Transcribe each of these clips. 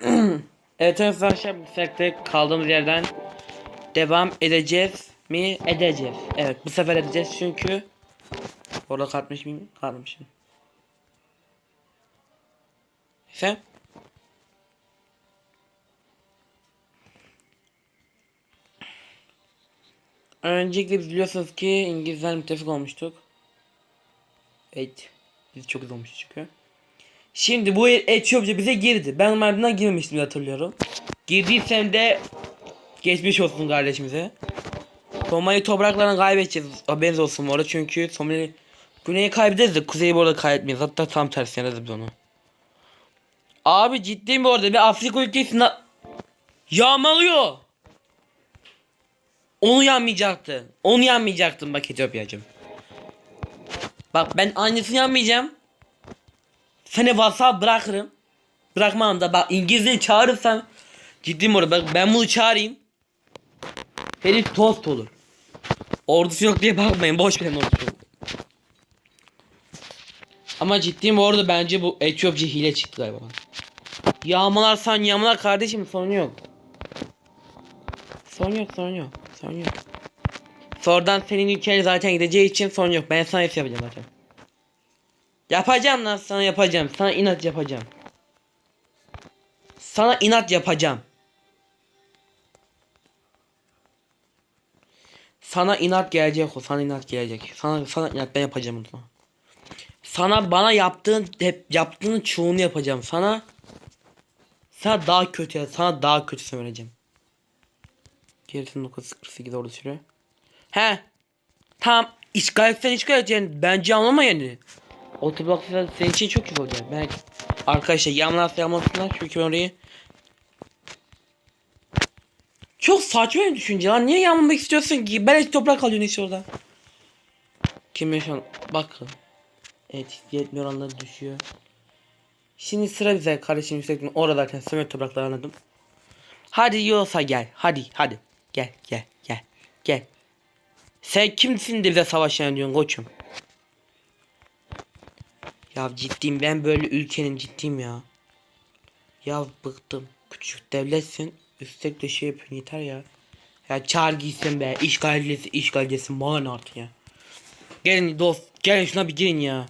evet arkadaşlar bu sefer kaldığımız yerden devam edeceğiz mi? Edeceğiz. Evet bu sefer edeceğiz çünkü orada katmış mıyım? Katmışım. Sen? Öncelikle biliyorsunuz ki İngilizler müttefik olmuştuk. Evet. Biz çok iyi olmuştuk çünkü. Şimdi bu Etiyopya bize girdi. Ben ardından girmemiştim diye hatırlıyorum. Girdiysem de geçmiş olsun kardeşimize. Somali topraklarını kaybedeceğiz. Haberiniz olsun bu arada çünkü Somali Güney'i kaybederiz de Kuzey'i bu arada kaybetmeyiz. Hatta tam tersine yazarız biz onu. Abi ciddiyim bu arada bir Afrika ülkesinde yağmalıyor. Onu yanmayacaktı. Onu yanmayacaktım bak Etiyopya'cım. Bak ben aynısını yanmayacağım. Seni WhatsApp bırakırım. Bırakmam da bak İngilizce çağırırsam ciddiyim orada bak ben bunu çağırayım. Herif tost olur. Ordusu yok diye bakmayın boş verin ordusu. Ama ciddiyim bu arada bence bu Etiyopya hile çıktı galiba. Yağmalarsan yağmalar kardeşim sorun yok. Sorun yok sorun yok sorun yok. Sonradan senin ülkene zaten gideceği için sorun yok. Ben sana yapacağım zaten. Yapacağım lan sana yapacağım. Sana inat yapacağım. Sana inat yapacağım. Sana inat gelecek o. Sana inat gelecek. Sana sana inat ben yapacağım bunu. Sana bana yaptığın hep yaptığın çoğunu yapacağım. Sana sana daha kötü sana daha kötü söyleyeceğim. Gerisinin 948 orada sürüyor. He. Tamam. İşgal etsen işgal yani. Bence anlama yani. Otur senin için çok iyi olacak. Ben arkadaşlar yamlasla yamlasınlar çünkü orayı çok saçma bir düşünce lan. Niye yanmamak istiyorsun ki? Ben hiç toprak alıyorsun işte orada. Kim yaşan? Bak. Evet yetmiyor oranları düşüyor. Şimdi sıra bize kardeşim yüksekliğin oradayken sömür toprakları anladım. Hadi yiyorsa gel. Hadi hadi. Gel gel gel. Gel. Sen kimsin de bize savaşan diyorsun koçum. Ya ciddiyim ben böyle ülkenin ciddiyim ya. Ya bıktım. Küçük devletsin. Üstek de şey yapıyorsun yeter ya. Ya çağır gitsin be. İşgalcisi işgalcisi bana artık ya. Gelin dost. Gelin şuna bir girin ya.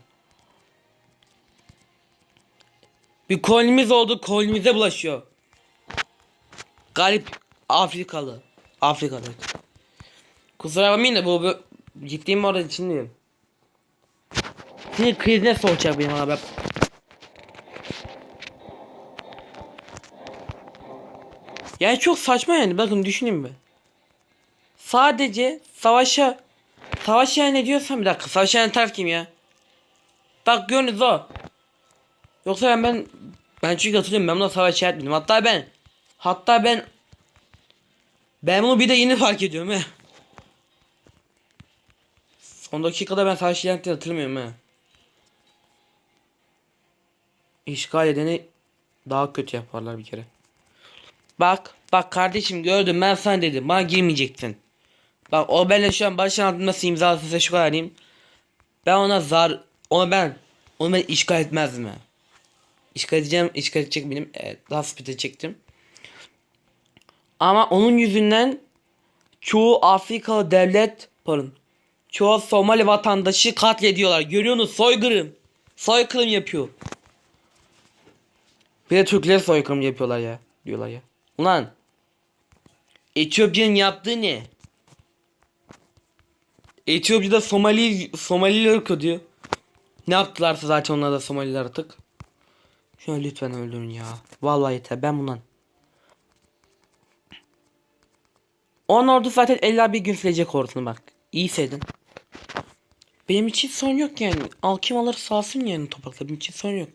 Bir kolonimiz oldu. Kolonimize bulaşıyor. Garip Afrikalı. Afrikalı. Kusura bakmayın da bu, bu ciddiyim orada için değil. Şimdi krizine soğuyacak benim abi. Yani çok saçma yani bakın düşünün bir. Sadece savaşa savaş yani ne diyorsan bir dakika savaş yani taraf kim ya? Bak görünüz o. Yoksa ben ben ben çünkü hatırlıyorum ben buna savaş etmedim. Hatta ben hatta ben ben bunu bir de yeni fark ediyorum he. Son dakikada ben savaş ettiğini hatırlamıyorum he. İşgal edeni daha kötü yaparlar bir kere. Bak bak kardeşim gördüm ben sana dedim bana girmeyecektin. Bak o benimle şu an başın altında nasıl imzasıysa şu kadar diyeyim. Ben ona zar ona ben onu ben işgal etmezdim ha. İşgal edeceğim işgal edecek benim evet, daha speed edecektim. Ama onun yüzünden çoğu Afrikalı devlet pardon çoğu Somali vatandaşı katlediyorlar. Görüyorsunuz soykırım. Soykırım yapıyor. Bir de Türkler soykırım yapıyorlar ya. Diyorlar ya. Ulan. Etiyopya'nın yaptığı ne? Etiyopya'da Somali Somaliler ırkı diyor. Ne yaptılarsa zaten onlar da Somaliler artık. Şunu lütfen öldürün ya. Vallahi yeter ben bundan. On ordu zaten 51 gün sürecek ordunu bak. İyi seyredin. Benim için sorun yok yani. Al kim alır sağsın yani toprakta. Benim için sorun yok.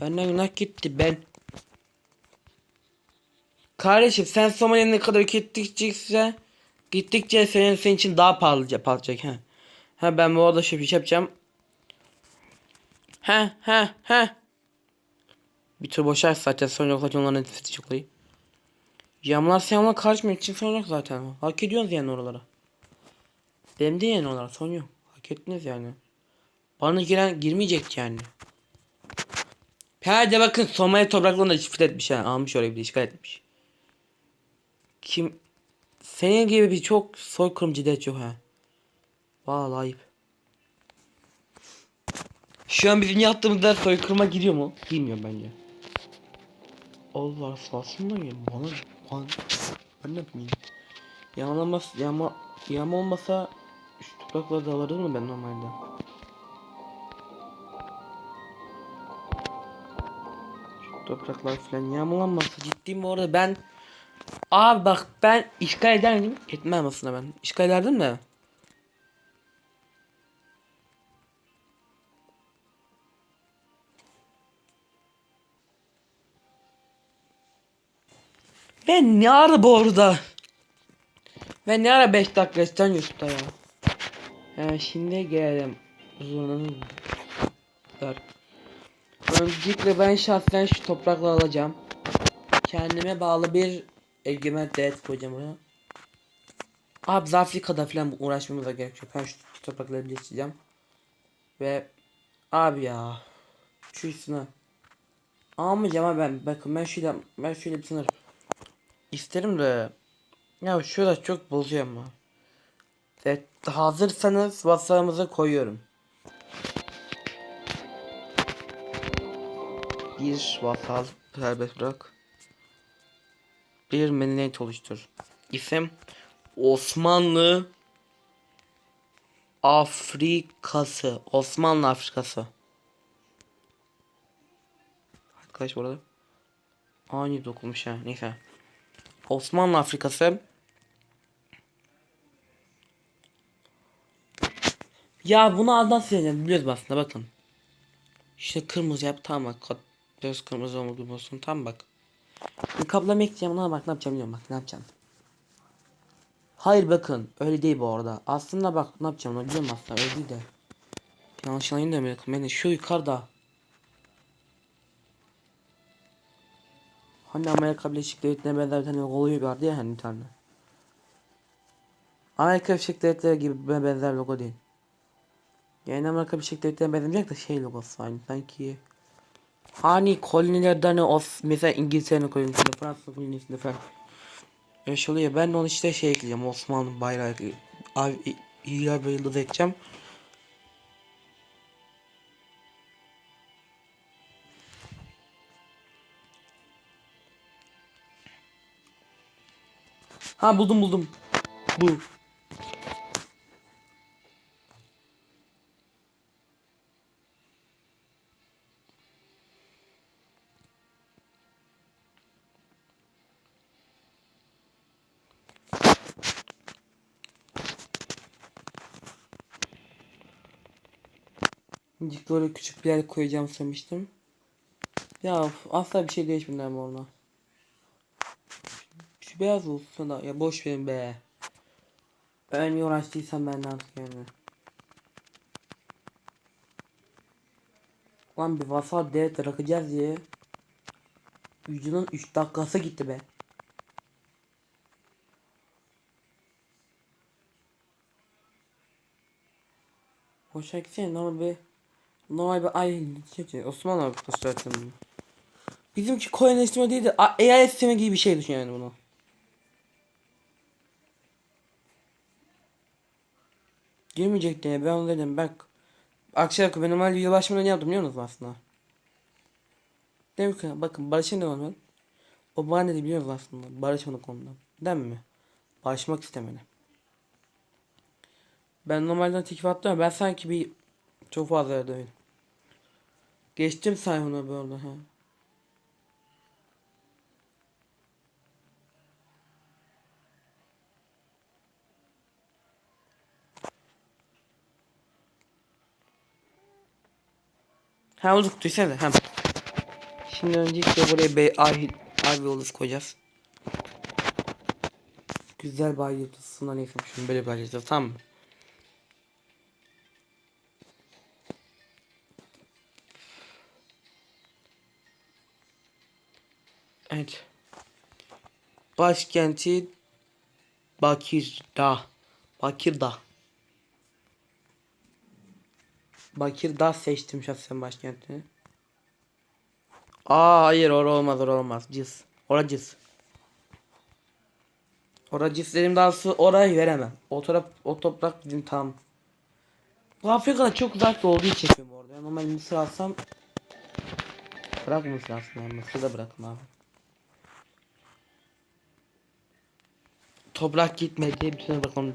Benden günah gitti ben. Kardeşim sen Somali'ye ne kadar gittikçe gittikçe senin senin için daha pahalı patlayacak ha. Ha ben bu arada şey yapacağım. Ha ha ha. Bir tur boşar zaten sonra yok zaten onların nefesi çok iyi. Yağmurlar siyahlar karışmıyor için sorun yok zaten. Hak ediyorsunuz yani oralara. Benim de yani oralara sorun yok. Hak ettiniz yani. Bana giren girmeyecek yani. Perde bakın Somali topraklarında işgal etmiş ha. Almış orayı bir de işgal etmiş. Kim? Senin gibi bir çok soykırımcı de çok ha. Vallahi ayıp. Şu an bizim yaptığımızda soykırıma giriyor mu? Girmiyor bence. Allah aslında ya bana bana ben ne bileyim. Yağlamaz yağma yağma olmasa şu toprakları da alırdım mı ben normalde? Topraklar falan yağmalanmasa ciddi mi orada ben Abi bak ben işgal eder miyim? Etmem aslında ben. İşgal ederdim de. Ve ne ara bu arada? Ve ne ara 5 dakika sen YouTube'da ya? Yani şimdi gelelim. Uzunun. Öncelikle ben şahsen şu toprakları alacağım. Kendime bağlı bir egemen devlet koyacağım oraya. Abi Zafrika'da falan uğraşmamıza gerek yok. Ben şu toprakları birleştireceğim. Ve abi ya şu üstüne almayacağım abi ben bakın ben şöyle ben şöyle bir sınır isterim de ya şurada çok bozuyor ama. Evet hazırsanız WhatsApp'ımıza koyuyorum. Bir WhatsApp serbest bırak. Bir medeniyet oluştur. İsim Osmanlı Afrikası. Osmanlı Afrikası. Arkadaş bu arada. Ani dokunmuş ha. Neyse. Osmanlı Afrikası. Ya bunu addan sileceğim biliyoruz aslında bakın. İşte kırmızı yap tamam Göz kırmızı olmadı olsun tam bak. Kaplama ekleyeceğim ona bak ne yapacağım biliyorum bak ne yapacağım. Hayır bakın öyle değil bu arada. Aslında bak ne yapacağım onu biliyorum aslında öyle değil de. Yanlış anlayın da bakın beni şu yukarıda. Hani Amerika Birleşik Devletleri'ne benzer bir tane logo vardı ya hani bir tane. Amerika Birleşik Devletleri gibi benzer logo değil. Yani Amerika Birleşik Devletleri'ne benzemeyecek de şey logosu aynı sanki. Hani kolonilerden of mesela İngiltere'nin kolonisinde Fransa kolonisinde falan. Oluyor. Ben de onu işte şey ekleyeceğim. Osmanlı bayrağı abi İlya ve Yıldız ekeceğim. Ha buldum buldum. Bu. Böyle küçük bir yer koyacağım sanmıştım. Ya asla bir şey değişmedi ama orada. Şu beyaz olsun da ya boş verin be. Ben uğraştıysam ben artık yani. Lan bir vasat devlet bırakacağız diye. Videonun 3 dakikası gitti be. Hoşa gitsene normal bir normal bir ay şey Osmanlı Afrikası zaten. Bizimki kolonileştirme değil de A- eyalet sistemi gibi bir şey düşün yani bunu. Girmeyecek diye ben onu dedim bak. Akşam ben normal video başlamadan yaptım biliyor musunuz aslında? Dedim ki bakın barışın ne olmalı? O bana dedi biliyor musunuz aslında barışmadık ondan. Değil mi? Barışmak istemedi. Ben normalden teklif attım ben sanki bir çok fazla yerde öyle. Geçtim sayfana böyle ha. Ha olduk düşsene hem. Şimdi öncelikle buraya bey ay ay yoluz koyacağız. Güzel bir ay yıldızından neyse şunu böyle bir ay yıldızı tamam mı? Evet. Başkenti Bakir'da. Bakir'da. Bakir'da seçtim şahsen başkentini. Aa hayır ora olmaz ora olmaz. Cız. Ora cız. Ora cız dedim daha sonra orayı veremem. O taraf o toprak bizim tam. Bu Afrika'da çok uzakta olduğu için orada. Yani normal Mısır alsam bırakmışsın aslında. Mısır'da bırakın abi. Toprak gitmedi. Bütün bakalım.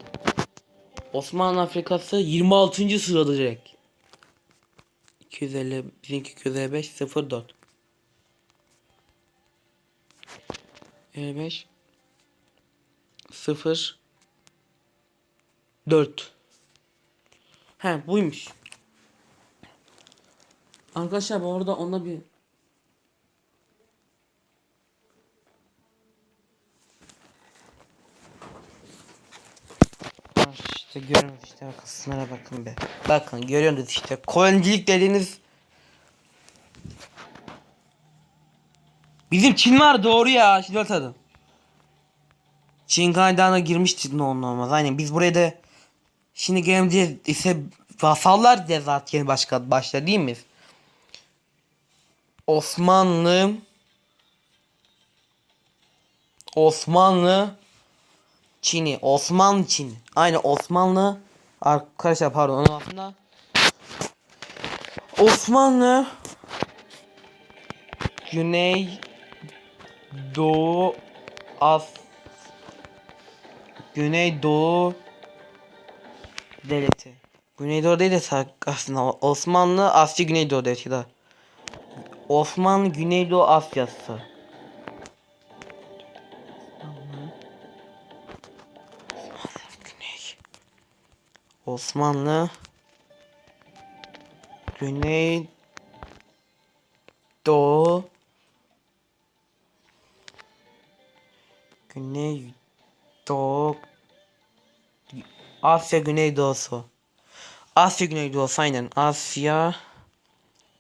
Osmanlı Afrikası 26. sırada direkt. 250 bizimki 255 04 55 0 4 He buymuş. Arkadaşlar bu arada ona bir işte görüyorsunuz işte sınıra bakın be. Bakın görüyorsunuz işte kolonincilik dediğiniz Bizim Çin var doğru ya şimdi hatırladım. Çin kaynağına girmişti ne olmaz. Aynen biz buraya da şimdi gelince ise vasallar diye zaten başka başta değil miyiz? Osmanlı Osmanlı Çin'i Osmanlı Çin aynı Osmanlı arkadaşlar pardon onun altında Osmanlı Güney Doğu As Güneydoğu Devleti. Güneydoğu değil de aslında Osmanlı Asya Güneydoğu Devleti de. Osmanlı Güneydoğu Asyası. Osmanlı Güney Doğu Güney Doğu Asya Güneydoğusu Asya Güneydoğusu aynen Asya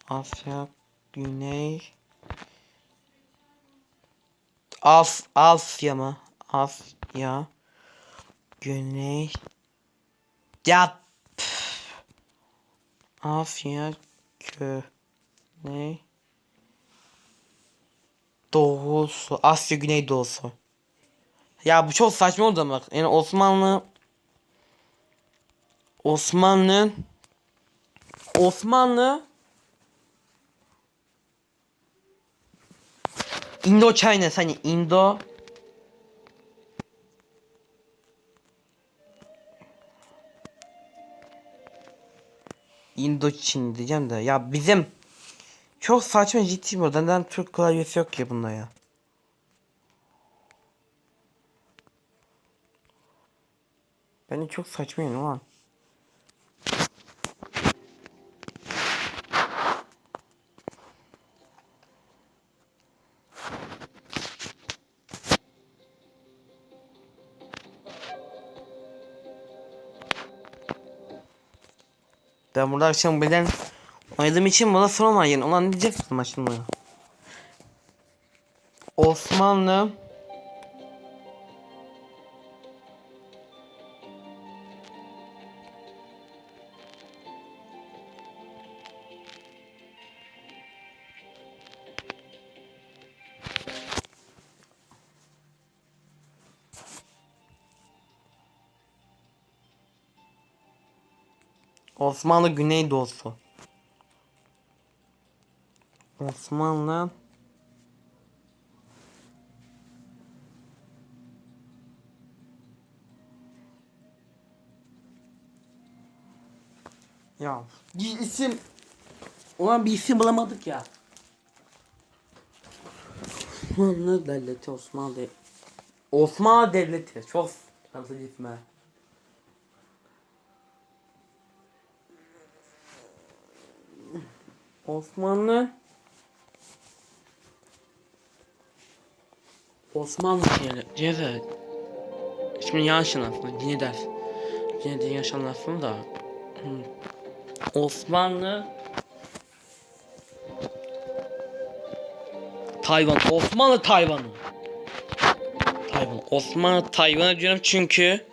Asya Güney As Asya mı? Asya Güney Ya püf. Asya Güney Doğusu Asya Güneydoğusu Ya bu çok saçma oldu ama yani Osmanlı Osmanlı Osmanlı Indo China hani Indo Indo Çin diyeceğim de. Ya bizim çok saçma ciddi bu neden Türk klavyesi yok ki bunda ya? Bence çok saçma yani ulan Ben burada akşam beden oynadığım için bana sorma yani. Ulan ne diyeceksin maçın bana? Osmanlı Osmanlı Güneydoğusu. Osmanlı Ya bir isim Ulan bir isim bulamadık ya. Osmanlı Devleti Osmanlı. Osmanlı Devleti çok nasıl gitme. Osmanlı. Osmanlı yani Cezayir Şimdi yanlış anlattım dini ders. Yine de yanlış anlattım da. Hmm. Osmanlı. Tayvan. Osmanlı Tayvan'ı. Tayvan. Osmanlı Tayvan'ı diyorum çünkü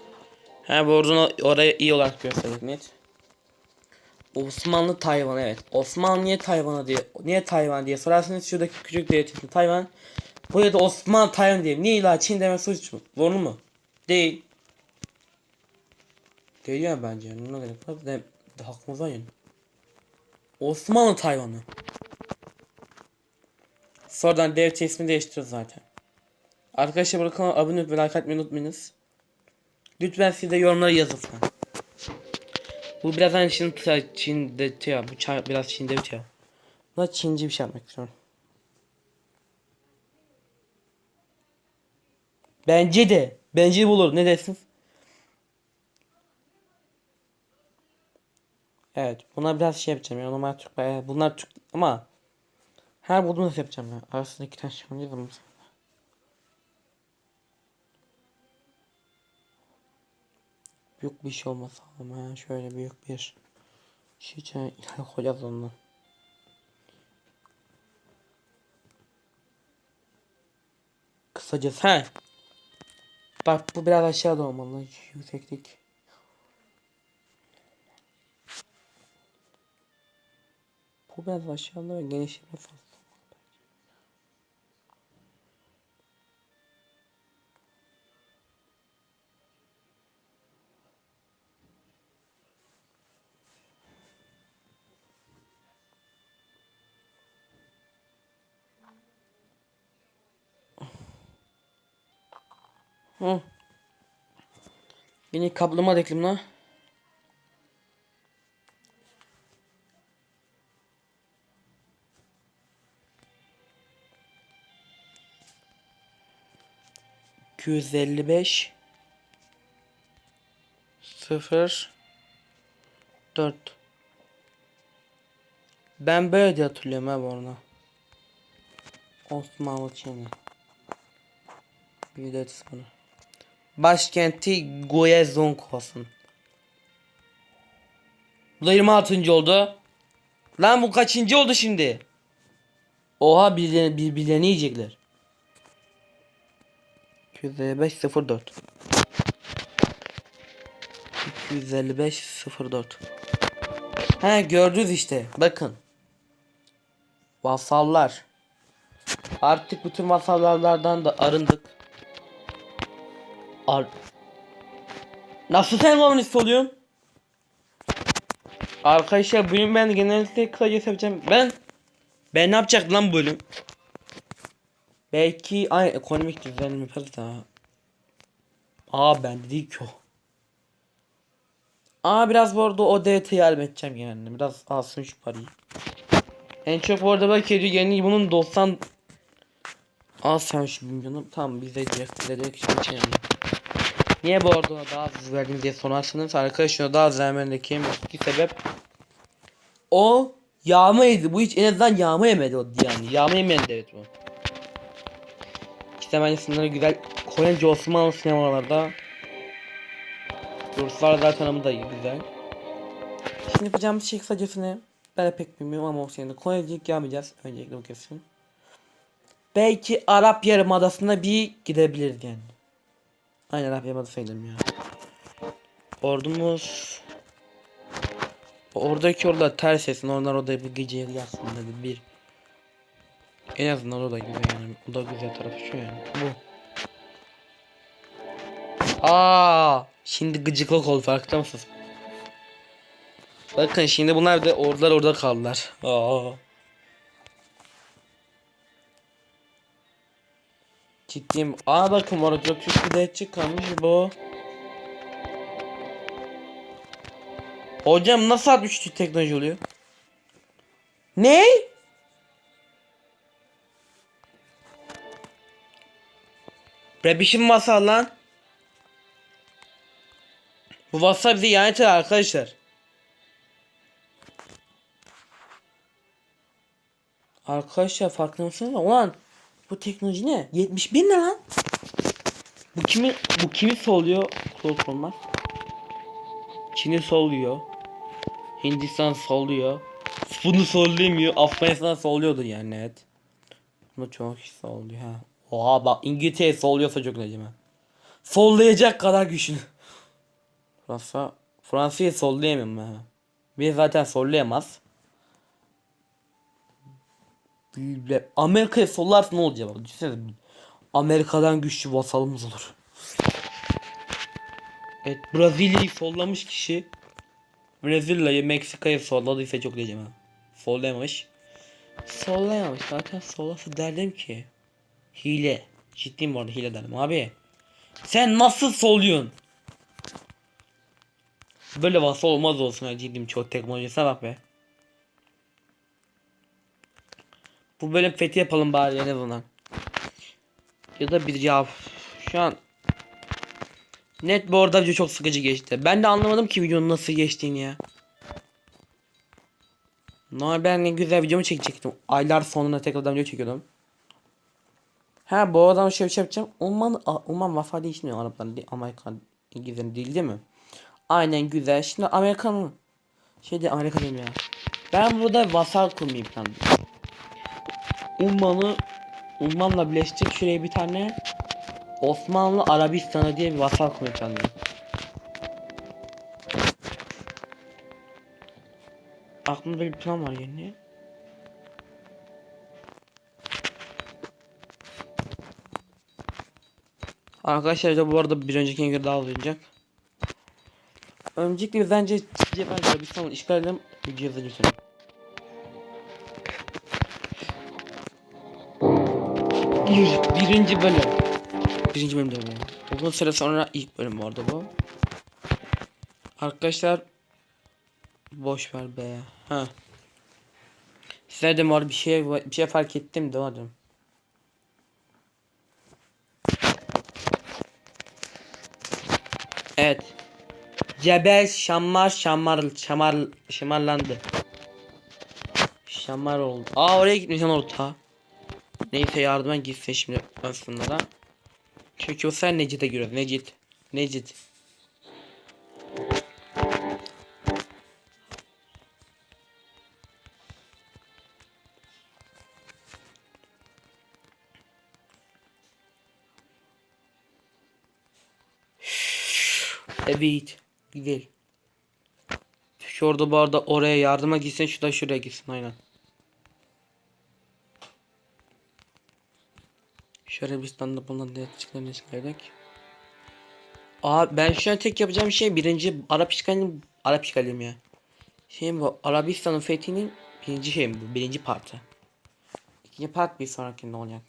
Ha bu oradan oraya iyi olarak gösterdik. Net Osmanlı Tayvan evet. Osmanlı niye Tayvan'a diye niye Tayvan diye sorarsanız şuradaki küçük devlet ismi Tayvan. Buraya da Osmanlı Tayvan diye. Niye illa Çin deme suç mu? Zorlu mu? Değil. Değil ya bence. Ne gerek var? De, de hakkımız var yani. Osmanlı Tayvan'ı. Sonradan devlet ismini değiştiriyoruz zaten. Arkadaşlar kanala abone olup ve like atmayı unutmayınız. Lütfen siz de yorumlara yazın. Bu biraz hani Çin, Çin'de ya. Bu çay, biraz Çin'de ya. Buna Çince bir şey yapmak istiyorum. Bence de. Bence de bulur. Ne dersiniz? Evet. Buna biraz şey yapacağım ya. Normal Türk bayağı. Bunlar Türk ama her bulduğum nasıl yapacağım ya. Arasında iki tane şey. Büyük bir şey olmasa ama şöyle büyük bir şey için koyacağız onu. Kısacası he. Bak bu biraz aşağıda olmalı. Yükseklik. Bu biraz aşağıda ve genişliği fazla. Yine kaplama yüz elli beş sıfır dört Ben böyle diye hatırlıyorum ha bu arada. Osmanlı Çin'i. Bir de sonra. Başkenti Goyezonk olsun. Bu da 26. oldu. Lan bu kaçıncı oldu şimdi? Oha birbirlerini, birbirlerini yiyecekler. 255 04 255 04 He gördünüz işte. Bakın. Vasallar. Artık bütün vasallardan da arındık. Ar Nasıl sen komünist oluyorsun? Arkadaşlar bugün ben genellikle kısaca yapacağım. Ben ben ne yapacaktım lan bu bölüm? Belki ay ekonomik düzenleme yaparız da. Aa ben değil ki o. Aa biraz bu arada o DT'yi halledeceğim yani. Biraz alsın şu parayı. En çok bu arada belki ediyor yani bunun 90 Al sen şu milyonu tamam biz de direkt direkt şimdi içelim. Niye bu arada ona daha az verdim diye sorarsanız arkadaşlar daha az vermendeki iki sebep o yağma yedi. Bu hiç en azından yağma yemedi o yani. Yağma yemeyen devlet bu. İşte bence sınırı güzel Korece Osmanlı sinemalarda Ruslar zaten da iyi güzel. Şimdi yapacağımız şey kısacasını ben de pek bilmiyorum ama o senin Korecelik yapmayacağız. Öncelikle bu kesin. Belki Arap Yarımadası'na bir gidebiliriz yani. Aynen Arap Yarımadası gidelim ya. Ordumuz Oradaki orada ters etsin. Onlar orada bir gece yatsın dedi bir. En azından o da güzel yani. O da güzel tarafı şu yani. Bu. Aa, şimdi gıcıklık oldu farkında mısınız? Bakın şimdi bunlar da ordular orada kaldılar. Aa. Ciddiyim. Aa bakın orada çok çok bir çıkmış bu. Hocam nasıl 63 teknoloji oluyor? Ne? Rebişim vasal lan. Bu bize ihanet eder arkadaşlar. Arkadaşlar farkında mısınız? Ulan bu teknoloji ne? 71 ne lan? Bu kimi bu kimi soluyor? Soğuk olmaz. Çin'i solluyor. Hindistan solluyor. Bunu sollayamıyor. Afganistan solluyordu yani evet. Bunu çok kişi solluyor ha. Oha bak İngiltere solluyorsa çok acaba. Sollayacak kadar güçlü. Fransa Fransa'yı sollayamıyorum ben. Ve zaten sollayamaz. Böyle Amerika'ya sollarsa ne olacak? Düşünsene. Amerika'dan güçlü vasalımız olur. Evet Brezilya'yı sollamış kişi Brezilya'yı Meksika'ya solladıysa çok diyeceğim ha. Sollamış. Sollayamamış. Zaten sollasa derdim ki. Hile. Ciddiyim bu arada hile derim abi. Sen nasıl soluyorsun? Böyle vasal olmaz olsun ya ciddiyim çok teknolojisine bak be. Bu bölüm fethi yapalım bari en azından. Ya da bir ya şu an Net bu arada çok sıkıcı geçti. Ben de anlamadım ki videonun nasıl geçtiğini ya. Normal ben ne güzel videomu çekecektim. Aylar sonunda tekrardan video çekiyordum. Ha bu adam şey şey yapacağım. Umman, umman vafa değişmiyor Araplar değil. Amerikan İngilizlerin değil değil mi? Aynen güzel. Şimdi Amerikan şeyde Amerika diyeyim ya. Ben burada vasal kurmayayım planladım. Umman'ı Umman'la birleştirip şuraya bir tane Osmanlı Arabistan'a diye bir vasal planlıyorum. Aklımda bir plan var yeni. Arkadaşlar da bu arada bir önceki göre daha olacak. Öncelikle bence Cebel Arabistan'ı işgal edelim. Videoya geçelim. Bir, birinci bölüm. Birinci bölümde bu. Uzun süre sonra ilk bölüm vardı bu. Arkadaşlar boş ver be. Ha. Size de var bir şey bir şey fark ettim de adam. Evet. Cebel Şammar Şammar Şamar Şamarlandı. Şamar oldu. Aa oraya gitmiş lan orta. Neyse yardıma gitsin şimdi aslında da. Çünkü o sen Necit'e giriyor. Necit. Necit. Evet. Güzel. Şu orada bu arada oraya yardıma gitsin. Şu da şuraya gitsin. Aynen. Şöyle bir standa bulunan değerliklerini çıkardık. Aa ben şu an tek yapacağım şey birinci Arap işgalinin Arap işgalim ya. Şey bu Arabistan'ın fethinin birinci şey bu birinci partı. İkinci part bir sonrakinde olacak.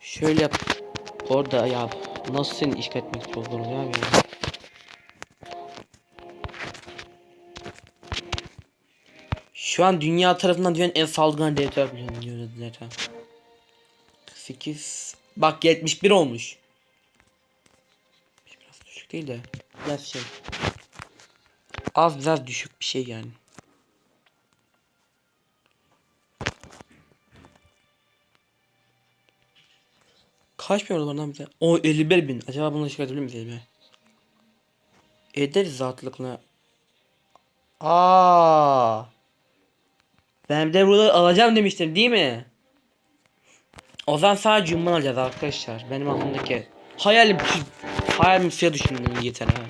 Şöyle yap. Orada ya nasıl seni işgal etmek çok zor oluyor abi ya. Şu an dünya tarafından dünyanın en salgın devletler biliyorum zaten. 8 Bak 71 olmuş. Biraz düşük değil de biraz şey. Az biraz düşük bir şey yani. Kaç bin oldu bana bize? O 51 bin. Acaba bunu edebilir miyiz be? Ederiz rahatlıkla. Aa. Ben de burada alacağım demiştim değil mi? O zaman sadece cumban alacağız arkadaşlar. Benim aklımdaki hayalim hayalim suya düşündüm yeter ha.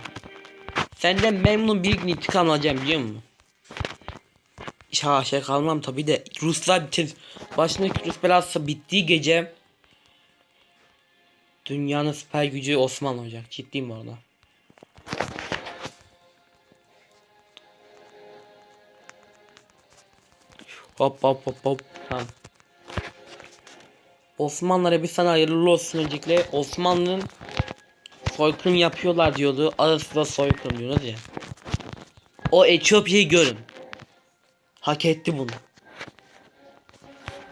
Senden memnun bir gün intikam alacağım biliyor musun? Ha şey kalmam tabi de Ruslar bitir. Başındaki Rus belası bittiği gece Dünyanın süper gücü Osmanlı olacak. Ciddiyim bu arada. Hop hop hop hop. Tamam. Osmanlılara bir sana hayırlı olsun öncelikle. Osmanlı'nın soykırım yapıyorlar diyordu. Arasında soykırım diyoruz ya. O Etiyopya'yı görün. Hak etti bunu.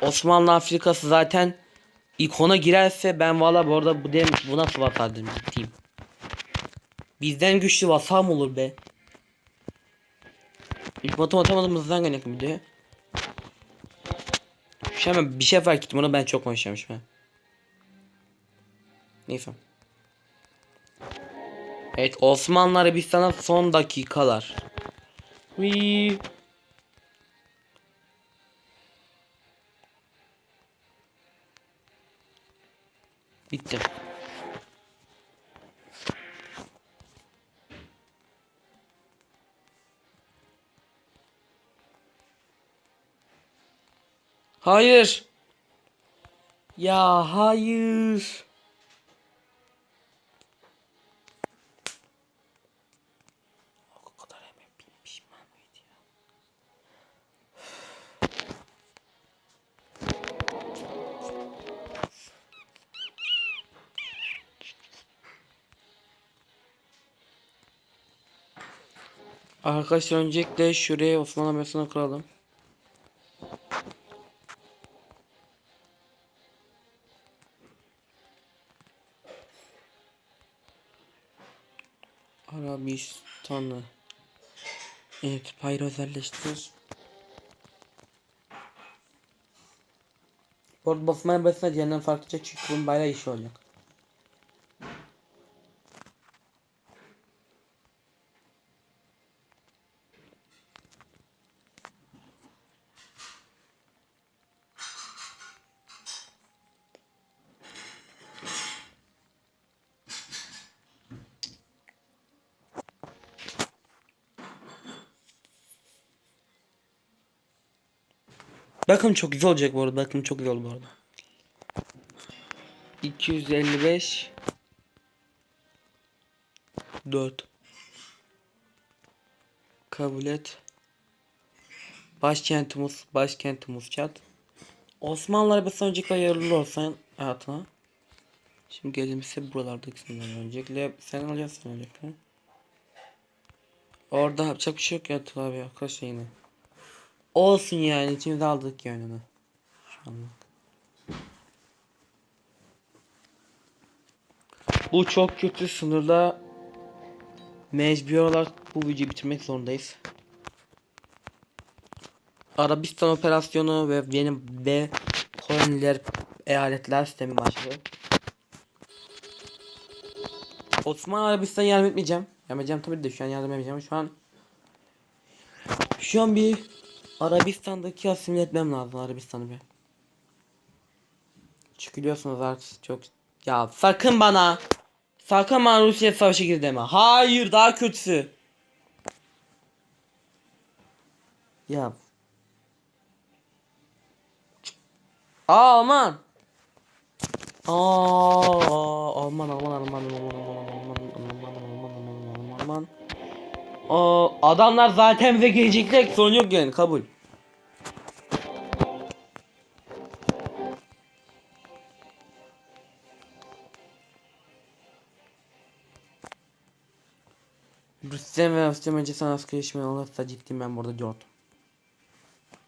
Osmanlı Afrikası zaten ikona girerse ben valla bu arada bu dem bu nasıl vatardım ciddiyim. Bizden güçlü vasal mı olur be? İlk matım atamadığımızdan kaynaklı bir de. Şu hemen bir şey fark ettim ona ben çok konuşuyormuşum. Neyse. Evet Osmanlı Arabistan'a son dakikalar. Wii. Bitti. Hayır. Ya hayır. O kadar emek bilmiş miydi ya? Arkadaşlar öncelikle şuraya Osman Amyası'nı kuralım. Arabistan'ı Evet, payı özelleştir. Bu arada basmaya basına diğerinden farklı olacak çünkü bunun bayrağı işi olacak. Bakın çok güzel olacak bu arada. Bakın çok güzel oldu bu arada. 255 4 Kabul et. Başkentimiz, başkentimiz Çat. Osmanlılar bir öncelikle hayırlı olsun hayatına. Şimdi gelelim size buralarda kısımdan öncelikle sen alacaksın öncelikle. Orada yapacak bir şey yok ya tabi arkadaşlar yine. Olsun yani içimize aldık yani onu. Şu anlık. Bu çok kötü sınırda mecbur olarak bu videoyu bitirmek zorundayız. Arabistan operasyonu ve yeni ve koloniler eyaletler sistemi başlıyor. Osmanlı Arabistan'a yardım etmeyeceğim. Yapacağım tabii de şu an yardım etmeyeceğim. Şu an şu an bir Arabistan'daki asimile etmem lazım Arabistan'ı bir. Çıkılıyorsunuz artık çok. Ya sakın bana. Sakın bana Rusya savaşa gir deme. Hayır daha kötüsü. Ya. Aa, aman. Aa, aman aman aman aman aman aman aman. Aa adamlar zaten bize gelecekler sorun yok yani kabul. Rusya ve Rusya önce sana asker işimi olursa ciddiyim ben burada diyordum.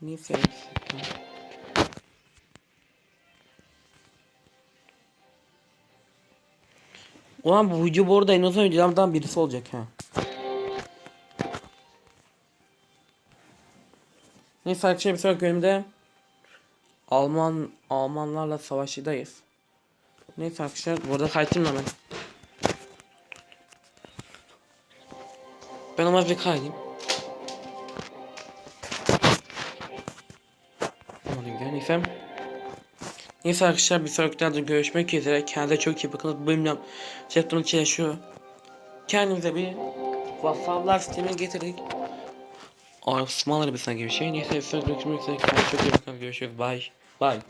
Neyse. Ulan bu video bu arada en uzun videolardan birisi olacak ha. Neyse arkadaşlar bir sonraki bölümde Alman Almanlarla savaşıdayız. Neyse arkadaşlar burada kaydettim hemen. Ben ama bir kaydayım. Aman neyse. Neyse arkadaşlar bir sonraki videoda görüşmek üzere. Kendinize çok iyi bakın. Bu bölümden Septon'un içine şu. Kendinize bir WhatsApp'lar sistemi getirdik. Osmanlı Arabistan'a gibi bir şey. Neyse sonraki görüşmek üzere. Çok iyi bakın. Görüşürüz. Bye. Bye.